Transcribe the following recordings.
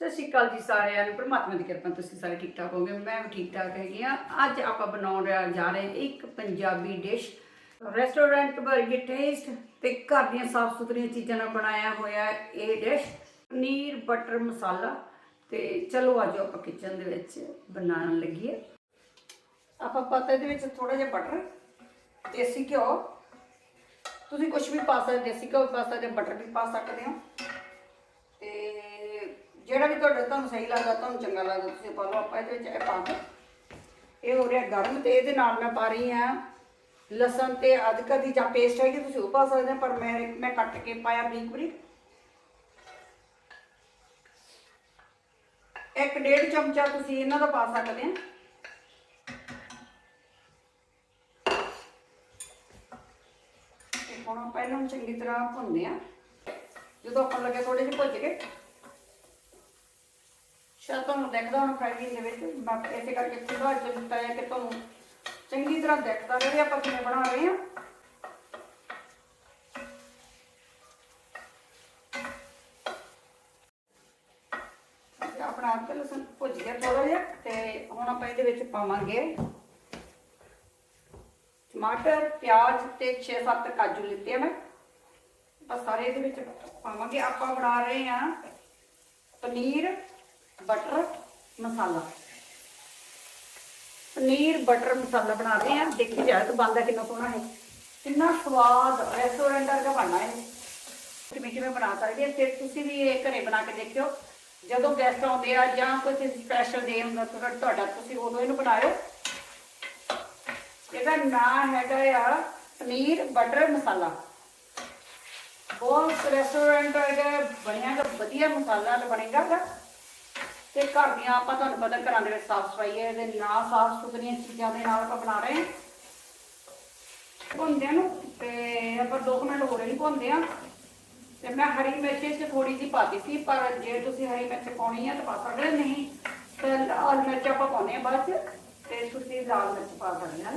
ਸਤਿ ਸ਼੍ਰੀ ਅਕਾਲ ਜੀ ਸਾਰਿਆਂ ਨੂੰ, ਪਰਮਾਤਮਾ ਦੀ ਕਿਰਪਾ ਤੁਸੀਂ ਸਾਰੇ ਠੀਕ ਠਾਕ ਹੋਗੇ ਮੈਂ ਵੀ ਠੀਕ ਠਾਕ ਹੈਗੀ ਆ ਅੱਜ ਆਪਾਂ ਬਣਾਉਣ ਜਾ ਰਹੇ ਇੱਕ ਪੰਜਾਬੀ ਡਿਸ਼ ਰੈਸਟੋਰੈਂਟ ਵਰਗੇ ਟੇਸਟ ਤੇ ਘਰ ਦੀਆਂ ਸਾਫ਼ ਸੁਥਰੀਆਂ ਚੀਜ਼ਾਂ ਨਾਲ ਬਣਾਇਆ ਹੋਇਆ ਇਹ ਡਿਸ਼, ਪਨੀਰ ਬਟਰ ਮਸਾਲਾ। ਤੇ ਚਲੋ ਆਜੋ ਆਪਾਂ ਕਿਚਨ ਦੇ ਵਿੱਚ ਬਣਾਉਣ ਲੱਗੀਏ ਆਪਾਂ ਪਤਾ ਇਹਦੇ ਵਿੱਚ ਥੋੜਾ ਜਿਹਾ ਬਟਰ ਦੇਸੀ ਘਿਓ। ਤੁਸੀਂ ਕੁਝ ਵੀ ਪਾ ਸਕਦੇ ਦੇਸੀ ਘਿਓ ਪਾ ਸਕਦੇ ਬਟਰ ਵੀ ਪਾ ਸਕਦੇ ਹੋ। ਜਿਹੜਾ ਵੀ ਤੁਹਾਡਾ ਤੁਹਾਨੂੰ ਸਹੀ ਲੱਗਦਾ, ਤੁਹਾਨੂੰ ਚੰਗਾ ਲੱਗਦਾ, ਤੁਸੀਂ ਪਾ ਲਓ। ਆਪਾਂ ਇਹਦੇ ਵਿੱਚ ਇਹ ਪਾ ਕੇ ਇਹ ਹੋ ਰਿਹਾ ਗਰਮ ਤੇ ਇਹਦੇ ਨਾਲ ਮੈਂ ਪਾ ਰਹੀ ਹਾਂ ਲਸਣ ਤੇ ਅਦਰਕ ਦੀ ਜਾਂ ਪੇਸਟ ਹੈਗੀ, ਤੁਸੀਂ ਉਹ ਪਾ ਸਕਦੇ ਹੋ, ਪਰ ਮੈਂ ਮੈਂ ਕੱਟ ਕੇ ਪਾਇਆ ਬਰੀਕ ਬਰੀਕ। ਇੱਕ ਡੇਢ ਚਮਚਾ ਤੁਸੀਂ ਇਹਨਾਂ ਦਾ ਪਾ ਸਕਦੇ ਹੋ। ਹੁਣ ਆਪਾਂ ਇਹਨਾਂ ਨੂੰ ਚੰਗੀ ਤਰ੍ਹਾਂ ਭੁੰਨਦੇ ਆ ਜਦੋਂ ਆਪਾਂ ਲੱਗੇ ਥੋੜੇ ਜਿਹੇ ਭੁੱਜ ਗਏ ਸ਼ਾਇਦ ਤੁਹਾਨੂੰ ਦਿਖਦਾ ਹੁਣ ਫਰਾਈਡਿੰਗ ਦੇ ਵਿੱਚ, ਮੈਂ ਇਸੇ ਕਰਕੇ ਖੁੱਲਾ ਚ ਦਿੱਤਾ ਹੈ ਕਿ ਤੁਹਾਨੂੰ ਚੰਗੀ ਤਰ੍ਹਾਂ ਦਿਖਦਾ ਰਹੇ, ਆਪਾਂ ਕਿਵੇਂ ਬਣਾ ਰਹੇ ਹਾਂ। ਆਪਣਾ ਆਪ ਲਸਣ ਭੁੱਜ ਗਿਆ ਥੋੜਾ ਜਿਹਾ, ਤੇ ਹੁਣ ਆਪਾਂ ਇਹਦੇ ਵਿੱਚ ਪਾਵਾਂਗੇ ਟਮਾਟਰ, ਪਿਆਜ਼ ਤੇ 6-7 ਕਾਜੂ ਲਿੱਤੇ ਮੈਂ। ਆਪਾਂ ਸਾਰੇ ਇਹਦੇ ਵਿੱਚ ਪਾਵਾਂਗੇ, ਆਪਾਂ ਬਣਾ ਰਹੇ ਹਾਂ ਪਨੀਰ ਬਟਰ ਮਸਾਲਾ। ਪਨੀਰ, ਬਟਰ ਮਸਾਲਾ ਬਣਾ ਰਹੇ ਹਾਂ। ਦੇਖੀ ਜਾਏ ਤਾਂ ਬਣਦਾ ਕਿੰਨਾ ਸੋਹਣਾ ਹੈ। ਕਿੰਨਾ ਸਵਾਦ ਵਰਗਾ ਬਣਨਾ ਹੈ। ਕਿਵੇਂ ਕਿਵੇਂ ਬਣਾ ਸਕਦੇ ਆ ਫਿਰ ਤੁਸੀਂ ਵੀ ਇਹ ਘਰੇ ਬਣਾ ਕੇ ਦੇਖਿਓ। ਜਦੋਂ ਗੈਸਟ ਆਉਂਦੇ ਆ ਜਾਂ ਕੋਈ ਸਪੈਸ਼ਲ ਡੇ ਹੁੰਦਾ ਤੁਹਾਡਾ ਤੁਸੀਂ ਉਦੋਂ ਇਹਨੂੰ ਬਣਾਇਓ। ਇਹਦਾ ਨਾਮ ਹੈਗਾ ਆ ਪਨੀਰ, ਬਟਰ ਮਸਾਲਾ। ਬਹੁਤ ਰੈਸਟੋਰੈਂਟ ਹੈਗਾ ਬਣਿਆ ਗਾ ਵਧੀਆ ਮਸਾਲਾ ਬਣੇਗਾ। ਤੇ ਘਰ ਦੀਆਂ ਆਪਾਂ ਤੁਹਾਨੂੰ ਪਤਾ ਘਰਾਂ ਦੇ ਵਿੱਚ ਸਾਫ਼ ਸਫ਼ਾਈ ਹੈ, ਇਹਦੇ ਨਾਲ ਸਾਫ਼ ਸੁਥਰੀਆਂ ਚੀਜ਼ਾਂ ਦੇ ਨਾਲ ਆਪਾਂ ਬਣਾ ਰਹੇ ਹਾਂ। ਭੁੰਨਦੇ ਨੂੰ ਤੇ ਆਪਾਂ 2 ਮਿੰਟ ਹੋਰ ਹੀ ਭੁੰਨਦੇ ਆ ਤੇ ਮੈਂ ਹਰੀ ਮਿਰਚ ਚ ਥੋੜੀ ਜਿਹੀ ਪਾਤੀ ਸੀ ਪਰ ਜੇ ਤੁਸੀਂ ਹਰੀ ਮਿਰਚ ਪਾਉਣੀ ਆ ਤਾਂ ਪਾ ਸਕਦੇ ਨਹੀਂ ਤੇ ਲਾਲ ਮਿਰਚ ਆਪਾਂ ਪਾਉਣੇ ਆ ਬਾਅਦ ਚ ਤੇ ਤੁਸੀਂ ਲਾਲ ਮਿਰਚ ਪਾ ਸਕਦੇ ਆ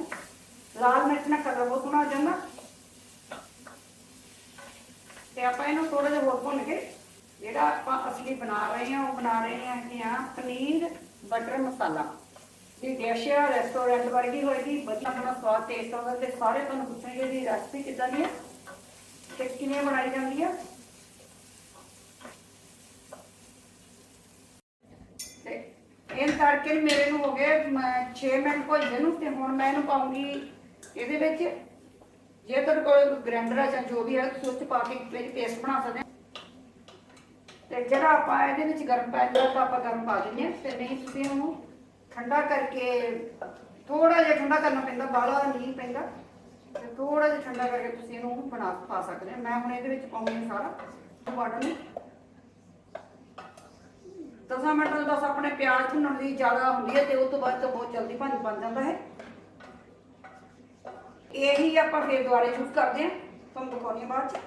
ਲਾਲ ਮਿਰਚ ਨਾਲ ਕਲਰ ਬਹੁਤ ਸੋਹਣਾ ਹੋ ਜਾਂਦਾ। ਤੇ ਆਪਾਂ ਇਹਨੂੰ ਥੋੜਾ ਜਿਹਾ ਹੋਰ ਭੁੰਨ ਕੇ ਜਿਹੜਾ ਆਪਾਂ ਅਸਲੀ ਬਣਾ ਰਹੇ ਹਾਂ, ਉਹ ਬਣਾ ਰਹੇ ਹਾਂ ਕਿ ਆ ਪਨੀਰ ਬਟਰ ਮਸਾਲਾ। ਇਹ ਡਿਸ਼ ਆ ਰੈਸਟੋਰੈਂਟ ਵਰਗੀ ਹੋਏਗੀ, ਵਧੀਆ ਆਪਣਾ ਸਵਾਦ ਟੇਸਟ ਆਉਂਦਾ ਤੇ ਸਾਰੇ ਤੁਹਾਨੂੰ ਪੁੱਛਣਗੇ ਇਹਦੀ ਰੈਸਪੀ ਕਿੱਦਾਂ ਦੀ ਹੈ ਤੇ ਕਿਵੇਂ ਬਣਾਈ ਜਾਂਦੀ ਹੈ ਇਹ ਕਰਕੇ ਮੇਰੇ ਨੂੰ ਹੋ ਗਏ 6 ਮਿੰਟ ਭੁੱਜੇ ਨੂੰ ਤੇ ਹੁਣ ਮੈਂ ਇਹਨੂੰ ਪਾਉਂਗੀ ਇਹਦੇ ਵਿੱਚ। ਜੇ ਤੁਹਾਡੇ ਕੋਲ ਗ੍ਰਾਈਂਡਰ ਆ ਜਾਂ ਜੋ ਵੀ ਹੈ ਤੁਸੀਂ ਉਹ 'ਚ ਪਾ ਕੇ ਪੇਸਟ ਬਣਾ ਸਕਦੇ ਹੋ ਤੇ ਜਿਹੜਾ ਆਪਾਂ ਇਹਦੇ ਵਿੱਚ ਗਰਮ ਪੈਂਦਾ ਤਾਂ ਆਪਾਂ ਗਰਮ ਪਾ ਦਿੰਦੇ ਹਾਂ। ਤੇ ਨਹੀਂ, ਤੁਸੀਂ ਇਹਨੂੰ ਠੰਡਾ ਕਰਕੇ ਥੋੜਾ ਜਿਹਾ ਠੰਡਾ ਕਰਨਾ ਪੈਂਦਾ, ਬਾਹਲਾ ਨਹੀਂ ਪੈਂਦਾ। ਤੇ ਥੋੜਾ ਜਿਹਾ ਠੰਡਾ ਕਰਕੇ ਤੁਸੀਂ ਇਹਨੂੰ ਬਣਾ ਪਾ ਸਕਦੇ ਹੋ। ਮੈਂ ਹੁਣ ਇਹਦੇ ਵਿੱਚ ਪਾਉਂਗੀ ਸਾਰਾ ਟਮਾਟਰ ਨੂੰ। ਦਸਾਂ ਮਿੰਟ ਤੋਂ ਬਸ ਆਪਣੇ ਪਿਆਜ਼ ਭੁੰਨਣ ਦੀ ਜ਼ਿਆਦਾ ਹੁੰਦੀ ਹੈ ਤੇ ਉਸ ਤੋਂ ਬਾਅਦ ਤਾਂ ਬਹੁਤ ਜਲਦੀ ਬਣ ਬਣ ਜਾਂਦਾ ਹੈ। ਇਹੀ ਆਪਾਂ ਫੇਰ ਦੁਬਾਰੇ ਯੂਜ਼ ਕਰਦੇ ਹਾਂ। ਤੁਹਾਨੂੰ ਦਿਖਾਉਣੀ ਹਾਂ ਬਾਅਦ ਚ।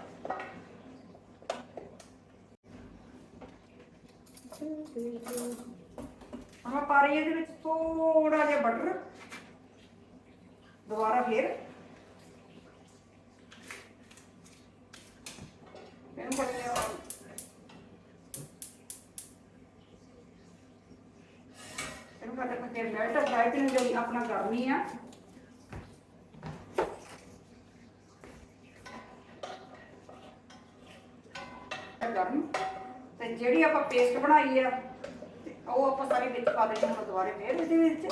ਹੁਣ ਪਾ ਰਹੀ ਇਹਦੇ ਵਿੱਚ ਥੋੜਾ ਜਿਹਾ ਬਟਰ ਦੁਬਾਰਾ ਫੇਰ। ਇਹਨੂੰ ਪਾ ਲਿਆ ਇਹਨੂੰ ਕੱਟ ਕੇ ਮੈਲਟ ਫਰਾਈ ਕਰਨ ਜੋ ਆਪਣਾ ਕਰਨੀ ਆ ਇਹ ਗਰਮ ਤੇ ਜਿਹੜੀ ਆਪਾਂ ਪੇਸਟ ਬਣਾਈ ਆ, ਤੇ ਉਹ ਆਪਾਂ ਸਾਰੀ ਵਿੱਚ ਪਾ ਦੇਣੀ ਹੁਣ ਦੁਬਾਰੇ ਫੇਰ ਇਹਦੇ ਵਿੱਚ।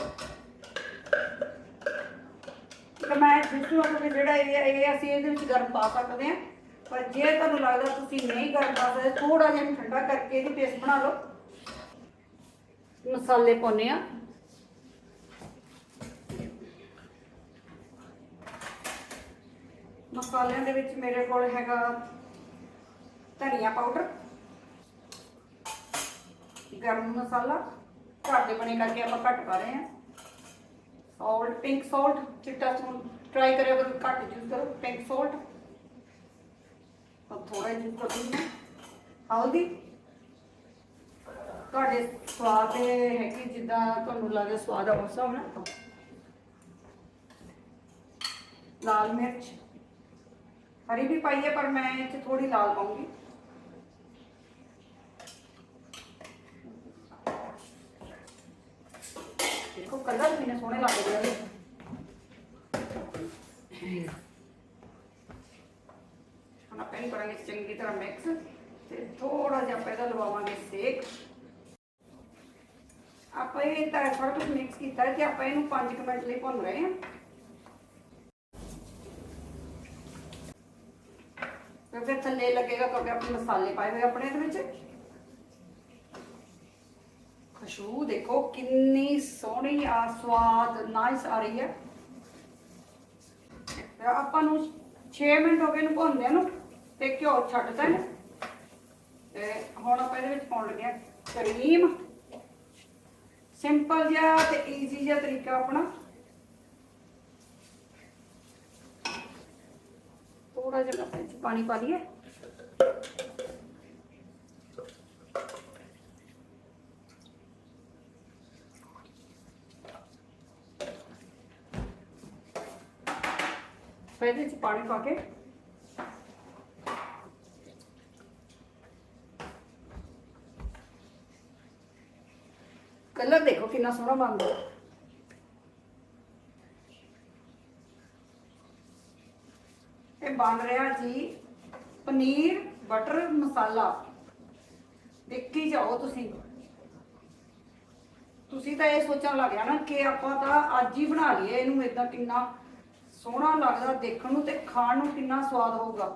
ਤੇ ਮੈਂ ਜਿਸੂ ਕਿ ਜਿਹੜਾ ਇਹ ਇਹ ਅਸੀਂ ਇਹਦੇ ਵਿੱਚ ਗਰਮ ਪਾ ਸਕਦੇ ਆ। ਪਰ ਜੇ ਤੁਹਾਨੂੰ ਲੱਗਦਾ ਤੁਸੀਂ ਨਹੀਂ ਗਰਮ ਪਾ ਸਕਦੇ ਥੋੜਾ ਜਿਹਾ ਇਹਨੂੰ ਠੰਡਾ ਕਰਕੇ ਇਹਦੀ ਪੇਸਟ ਬਣਾ ਲਓ। ਮਸਾਲੇ ਪਾਉਨੇ ਆ। ਮਸਾਲਿਆਂ ਦੇ ਵਿੱਚ ਮੇਰੇ ਕੋਲ ਹੈਗਾ ਧਨੀਆ ਪਾਊਡਰ। ਗਰਮ ਮਸਾਲਾ ਘਰ ਦੇ ਬਣੇ ਕਰਕੇ ਆਪਾਂ ਘੱਟ ਪਾ ਰਹੇ ਹਾਂ। ਸਾਲਟ ਪਿੰਕ ਸਾਲਟ ਚਿੱਟਾ ਸੂਨ ਟਰਾਈ ਕਰਿਓ ਅਗਰ ਘੱਟ ਯੂਜ਼ ਕਰੋ ਪਿੰਕ ਸਾਲਟ ਤਾਂ ਥੋੜਾ ਯੂਜ਼ ਕਰ ਦਿੰਦੇ ਹਲਦੀ। ਤੁਹਾਡੇ ਸਵਾਦ ਦੇ ਹੈ ਕਿ ਜਿੱਦਾਂ ਤੁਹਾਨੂੰ ਲੱਗੇ ਸਵਾਦ ਆ, ਉਸ ਹਿਸਾਬ ਨਾਲ ਲਾਲ ਮਿਰਚ। ਹਰੀ ਵੀ ਪਾਈਏ ਪਰ ਮੈਂ ਇੱਥੇ ਥੋੜੀ ਲਾਲ ਪਾਉਂਗੀ। ਕਲਰ ਕਿੰਨੇ ਸੋਹਣੇ ਲੱਗਦੇ ਆ ਹੁਣ ਆਪਾਂ ਇਹਨੂੰ ਕਰਾਂਗੇ ਚੰਗੀ ਤਰ੍ਹਾਂ ਮਿਕਸ ਤੇ ਥੋੜਾ ਜਿਹਾ ਆਪਾਂ ਲਵਾਵਾਂਗੇ ਸੇਕ। ਆਪਾਂ ਇਹ ਤਾਂ ਥੋੜਾ ਕੁਝ ਮਿਕਸ ਕੀਤਾ ਤੇ ਆਪਾਂ ਇਹਨੂੰ 5 ਮਿੰਟ ਲਈ ਭੁੰਨ ਰਹੇ ਹਾਂ। ਕਿਉਂਕਿ ਥੱਲੇ ਲੱਗੇਗਾ ਕਿਉਂਕਿ ਆਪਣੇ ਮਸਾਲੇ ਪਾਏ ਹੋਏ ਆਪਣੇ ਇਹਦੇ ਵਿੱਚ। ਖੁਸ਼ਬੂ ਦੇਖੋ, ਕਿੰਨੀ ਸੋਹਣੀ ਆ, ਸਵਾਦ ਨਾਈਸ ਆ ਰਹੀ ਹੈ। ਤੇ ਆਪਾਂ ਨੂੰ 6 ਮਿੰਟ ਹੋ ਗਏ ਨੂੰ ਭੁੰਨਦੇ ਨੂੰ, ਤੇ ਘਿਓ ਛੱਡਦੇ ਨੇ ਤੇ ਹੁਣ ਆਪਾਂ ਇਹਦੇ ਵਿੱਚ ਪਾਉਣ ਲੱਗੇ ਹਾਂ ਕਰੀਮ। ਸਿੰਪਲ ਜਿਹਾ ਤੇ ਈਜ਼ੀ ਜਿਹਾ ਤਰੀਕਾ ਆਪਣਾ। ਥੋੜਾ ਜਿਹਾ ਆਪਾਂ 'ਚ ਪਾਣੀ ਪਾ ਲਈਏ। ਫਿਰ ਇਹਦੇ ਵਿੱਚ ਪਾਣੀ ਪਾ ਕੇ। ਕਲਰ ਦੇਖੋ ਕਿੰਨਾ ਸੋਹਣਾ ਬਣਦਾ ਇਹ ਬਣ ਰਿਹਾ ਜੀ ਪਨੀਰ ਬਟਰ ਮਸਾਲਾ। ਦੇਖੀ ਜਾਓ ਤੁਸੀਂ। ਤੁਸੀਂ ਤਾਂ ਇਹ ਸੋਚਣ ਲੱਗ ਗਿਆ ਨਾ ਕਿ ਆਪਾਂ ਤਾਂ ਅੱਜ ਹੀ ਬਣਾ ਲਈਏ, ਇਹਨੂੰ ਇਦਾਂ ਕਿੰਨਾ ਸੋਹਣਾ ਲੱਗਦਾ ਦੇਖਣ ਨੂੰ ਤੇ ਖਾਣ ਨੂੰ ਕਿੰਨਾ ਸਵਾਦ ਹੋਊਗਾ।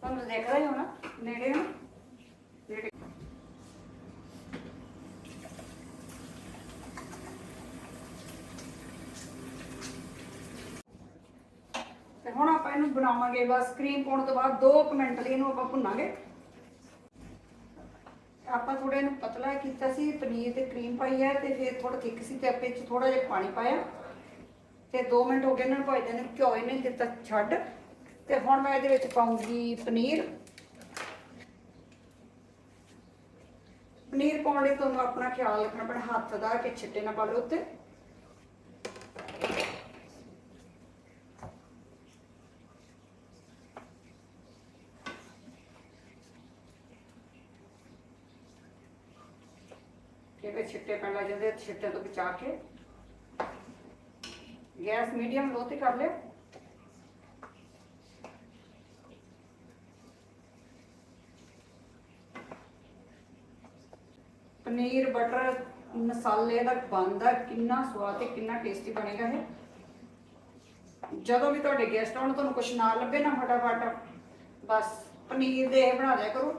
ਤੁਹਾਨੂੰ ਦੇਖ ਰਹੇ ਹੋ ਨਾ ਨੇੜੇ ਨਾ? ਨੇੜੇ। ਤੇ ਹੁਣ ਆਪਾਂ ਇਹਨੂੰ ਬਣਾਵਾਂਗੇ ਬਸ ਕਰੀਮ ਪਾਉਣ ਤੋਂ ਬਾਅਦ 2 ਮਿੰਟ ਲਈ ਇਹਨੂੰ ਆਪਾਂ ਭੁੰਨਾਂਗੇ। ਆਪਾਂ ਥੋੜਾ ਇਹਨੂੰ ਪਤਲਾ ਕੀਤਾ ਸੀ, ਪਨੀਰ ਤੇ ਕਰੀਮ ਪਾਈ ਹੈ ਤੇ ਫਿਰ ਥੋੜਾ ਥਿੱਕ ਸੀ ਤੇ ਆਪੇ ਚ ਥੋੜਾ ਜਿਹਾ ਪਾਣੀ ਪਾਇਆ। ਤੇ 2 ਮਿੰਟ ਹੋ ਗਏ ਇਹਨਾਂ ਨੂੰ ਭਾਈ ਨੇ ਘਿਓ ਇਹਨੇ ਦਿੱਤਾ ਛੱਡ। ਤੇ ਹੁਣ ਮੈਂ ਇਹਦੇ ਵਿੱਚ ਪਾਉਂਗੀ ਪਨੀਰ। ਪਨੀਰ ਪਾਉਣ ਲਈ ਤੁਹਾਨੂੰ ਆਪਣਾ ਖਿਆਲ ਰੱਖਣਾ ਪੈਣਾ, ਹੱਥ ਦਾ ਕਿ ਛਿੱਟੇ ਨਾ ਪਾ ਲਓ ਉੱਤੇ। ਕਿਉਂਕਿ ਲੱਗ ਜਾਂਦੇ ਛਿੱਟੇ ਤੋਂ ਬਚਾ ਕੇ। ਗੈਸ ਮੀਡੀਅਮ ਲੋ ਤੇ ਕਰ ਲਿਓ ਪਨੀਰ, ਬਟਰ, ਮਸਾਲੇ ਦਾ ਬਣਦਾ ਕਿੰਨਾ ਸਵਾਦ ਤੇ ਕਿੰਨਾ ਟੇਸਟੀ ਬਣੇਗਾ ਇਹ। ਜਦੋਂ ਵੀ ਤੁਹਾਡੇ ਗੈਸਟ ਆਉਣ, ਤੁਹਾਨੂੰ ਕੁਝ ਨਾ ਲੱਭੇ ਨਾ ਫਟਾਫਟ, ਬਸ ਪਨੀਰ ਦੇ ਇਹ ਬਣਾ ਲਿਆ ਕਰੋ।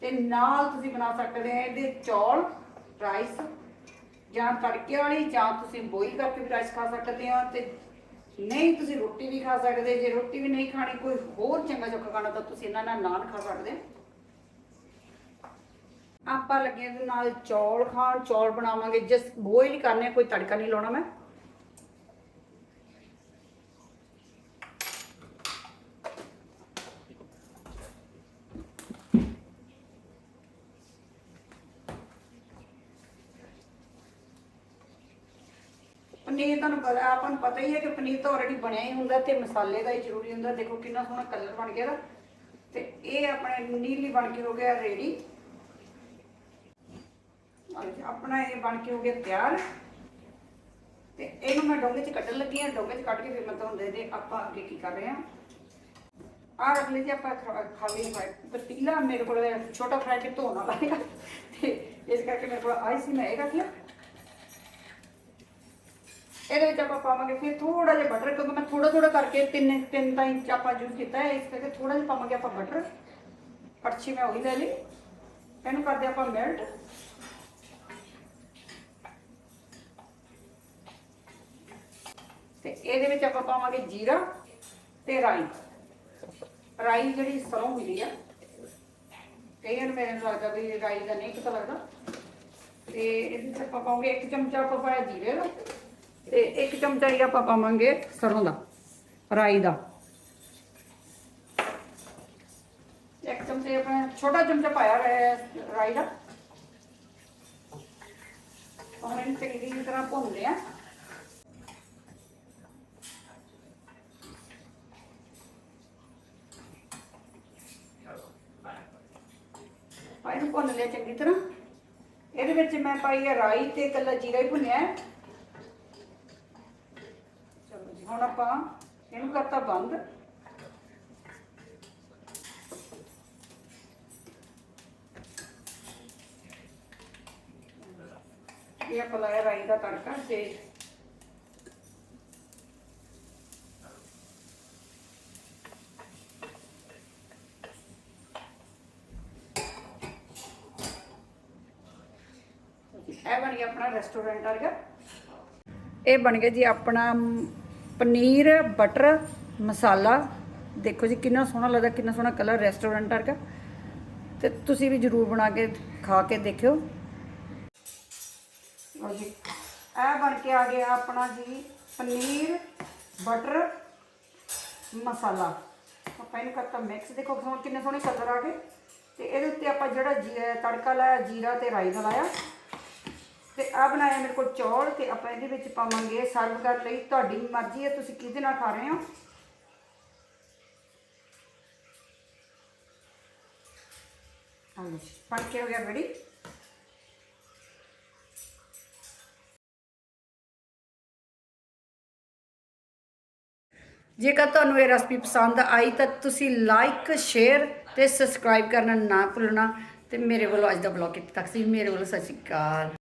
ਤੇ ਨਾਲ ਤੁਸੀਂ ਬਣਾ ਸਕਦੇ ਆ ਇਹਦੇ ਚੌਲ, ਰਾਈਸ ਜਾਂ ਤੜਕੇ ਵਾਲੀ, ਜਾਂ ਤੁਸੀਂ ਬੋਇਲ ਕਰਕੇ ਵੀ ਖਾ ਸਕਦੇ ਹੋ ਤੇ ਨਹੀਂ ਤੁਸੀਂ ਰੋਟੀ ਵੀ ਖਾ ਸਕਦੇ, ਜੇ ਰੋਟੀ ਵੀ ਨਹੀਂ ਖਾਣੀ, ਕੋਈ ਹੋਰ ਚੰਗਾ ਚੋਖਾ ਖਾਣਾ, ਤਾਂ ਤੁਸੀਂ ਇਹਨਾਂ ਨਾਲ ਨਾਨ ਖਾ ਸਕਦੇ ਹੋ। ਆਪਾਂ ਲੱਗੇ ਇਹਦੇ ਨਾਲ ਚੌਲ ਖਾਣ, ਚੌਲ ਬਣਾਵਾਂਗੇ। ਜਸ ਬੋਇਲ ਕਰਨੇ ਕੋਈ ਤੜਕਾ ਨਹੀਂ ਲਾਉਣਾ ਮੈਂ। ਪਨੀਰ ਤੁਹਾਨੂੰ ਪਤਾ ਆਪਾਂ ਨੂੰ ਪਤਾ ਹੀ ਹੈ ਕਿ ਪਨੀਰ ਤਾਂ ਆਲਰੇਡੀ ਬਣਿਆ ਹੀ ਹੁੰਦਾ ਤੇ ਮਸਾਲੇ ਦਾ ਹੀ ਜ਼ਰੂਰੀ ਹੁੰਦਾ। ਦੇਖੋ ਕਿੰਨਾ ਸੋਹਣਾ ਕਲਰ ਬਣ ਗਿਆ ਦਾ ਤੇ ਇਹ ਆਪਣੇ ਨੀਲੀ ਬਣ ਕੇ ਹੋ ਗਿਆ ਰੈਡੀ ਆਪਣਾ ਇਹ ਬਣ ਕੇ ਹੋ ਗਿਆ ਤਿਆਰ। ਤੇ ਇਹਨੂੰ ਮੈਂ ਡੋਂਗੇ 'ਚ ਕੱਢਣ ਲੱਗੀ ਹਾਂ। ਡੋਂਗੇ 'ਚ ਕੱਢ ਕੇ ਫਿਰ ਮੈਂ ਤੁਹਾਨੂੰ ਦੇ ਦੇ ਆਪਾਂ ਅੱਗੇ ਕੀ ਕਰ ਰਹੇ ਹਾਂ। ਆ ਰੱਖ ਲਈ ਜੀ ਆਪਾਂ ਖਾਲੀ ਫਰਾਈ ਪਤੀਲਾ। ਮੇਰੇ ਕੋਲ ਛੋਟਾ ਫਰਾਈ ਕੇ ਧੋਣਾ ਵਾਲਾ ਤੇ ਇਸ ਕਰਕੇ ਮੇਰੇ ਕੋਲ ਆਈ ਸੀ, ਮੈਂ ਇਹ ਰੱਖ ਲਿਆ। ਇਹਦੇ ਵਿੱਚ ਆਪਾਂ ਪਾਵਾਂਗੇ ਫਿਰ ਥੋੜਾ ਜਿਹਾ ਬਟਰ ਕਿਉਂਕਿ ਮੈਂ ਥੋੜਾ ਥੋੜਾ ਕਰਕੇ ਤਿੰਨ ਤਿੰਨ ਤਾਂ ਇੰਚ ਆਪਾਂ ਯੂਜ਼ ਕੀਤਾ ਹੈ, ਇਸ ਕਰਕੇ ਥੋੜਾ ਜਿਹਾ ਪਾਵਾਂਗੇ ਆਪਾਂ ਬਟਰ ਕੜਛੀ ਮੈਂ ਉਹੀ ਲੈ ਲਈ। ਇਹਨੂੰ ਕਰਦੇ ਆਪਾਂ ਮੈਲਟ ਤੇ ਇਹਦੇ ਵਿੱਚ ਆਪਾਂ ਪਾਵਾਂਗੇ ਜੀਰਾ ਤੇ ਰਾਈ। ਰਾਈ ਜਿਹੜੀ ਸਰੋਂ ਹੁੰਦੀ ਆ ਕਈਆਂ ਨੂੰ ਮੈਨੂੰ ਲੱਗਦਾ ਵੀ ਰਾਈ ਦਾ ਨਹੀਂ ਪਤਾ ਲੱਗਦਾ। ਤੇ ਇਹਦੇ ਵਿੱਚ ਆਪਾਂ ਪਾਵਾਂਗੇ ਇੱਕ ਚਮਚਾ ਆਪਾਂ ਪਾਇਆ ਜੀਰੇ ਦਾ। ਤੇ ਇੱਕ ਚਮਚਾ ਹੀ ਆਪਾਂ ਪਾਵਾਂਗੇ ਸਰੋਂ ਦਾ, ਰਾਈ ਦਾ। ਇੱਕ ਚਮਚਾ ਆਪਾਂ ਛੋਟਾ ਚਮਚਾ ਪਾਇਆ ਰਾਈ ਦਾ। ਹੁਣ ਇਹਨੂੰ ਚੰਗੀ ਤਰ੍ਹਾਂ ਭੁੰਨਦੇ ਆ ਇਹਨੂੰ ਭੁੰਨ ਲਿਆ ਚੰਗੀ ਤਰ੍ਹਾਂ। ਇਹਦੇ ਵਿੱਚ ਮੈਂ ਪਾਈ ਹੈ ਰਾਈ ਤੇ ਕੱਲਾ ਜੀਰਾ ਹੀ ਭੁੰਨਿਆ ਹੈ। ਹੁਣ ਆਪਾਂ ਇਹਨੂੰ ਕਰਤਾ ਬੰਦ। ਇਹ ਆਪਾਂ ਲਾਇਆ ਰਾਈ ਦਾ ਤੜਕਾ ਤੇ ਇਹ ਬਣ ਗਿਆ ਆਪਣਾ ਰੈਸਟੋਰੈਂਟ ਵਰਗਾ। ਇਹ ਬਣ ਗਿਆ ਜੀ ਆਪਣਾ ਪਨੀਰ, ਬਟਰ, ਮਸਾਲਾ। ਦੇਖੋ ਜੀ, ਕਿੰਨਾ ਸੋਹਣਾ ਲੱਗਦਾ, ਕਿੰਨਾ ਸੋਹਣਾ ਕਲਰ ਰੈਸਟੋਰੈਂਟ ਵਰਗਾ। ਤੇ ਤੁਸੀਂ ਵੀ ਜਰੂਰ ਬਣਾ ਕੇ, ਖਾ ਕੇ ਦੇਖਿਓ। ਲਓ ਜੀ, ਇਹ ਬਣ ਕੇ ਆ ਗਿਆ ਆਪਣਾ ਜੀ ਪਨੀਰ, ਬਟਰ, ਮਸਾਲਾ। ਆਪਾਂ ਇਹਨੂੰ ਕਰਤਾ ਮਿਕਸ ਦੇਖੋ, ਹੁਣ ਕਿੰਨੇ ਸੋਹਣੇ ਕਲਰ ਆ ਗਏ। ਤੇ ਇਹਦੇ ਉੱਤੇ ਆਪਾਂ ਜਿਹੜਾ ਜੀ- ਤੜਕਾ ਲਾਇਆ, ਜੀਰਾ ਤੇ ਰਾਈ ਦਾ ਲਾਇਆ। ਤੇ ਆ ਬਣਾਇਆ ਮੇਰੇ ਕੋਲ ਚੌਲ ਤੇ ਆਪਾਂ ਇਹਦੇ ਵਿੱਚ ਪਾਵਾਂਗੇ ਸਰਵ ਕਰਨ ਲਈ। ਤੁਹਾਡੀ ਮਰਜ਼ੀ ਹੈ, ਤੁਸੀਂ ਕਿਹਦੇ ਨਾਲ ਖਾ ਰਹੇ ਹੋ? ਹਾਂਜੀ, ਬਣ ਕੇ ਹੋ ਗਿਆ ਰੈਡੀ ਜੇਕਰ ਤੁਹਾਨੂੰ ਇਹ ਰੈਸਪੀ ਪਸੰਦ ਆਈ ਤਾਂ ਤੁਸੀਂ ਲਾਈਕ ਸ਼ੇਅਰ ਤੇ ਸਬਸਕ੍ਰਾਈਬ ਕਰਨਾ ਨਾ ਭੁੱਲਣਾ। ਤੇ ਮੇਰੇ ਵੱਲੋਂ ਅੱਜ ਦਾ ਬਲੌਗ ਇੱਥੇ ਤੱਕ ਸੀ। ਮੇਰੇ ਵੱਲੋਂ ਸਤਿ ਸ਼੍ਰੀ ਅਕਾਲ।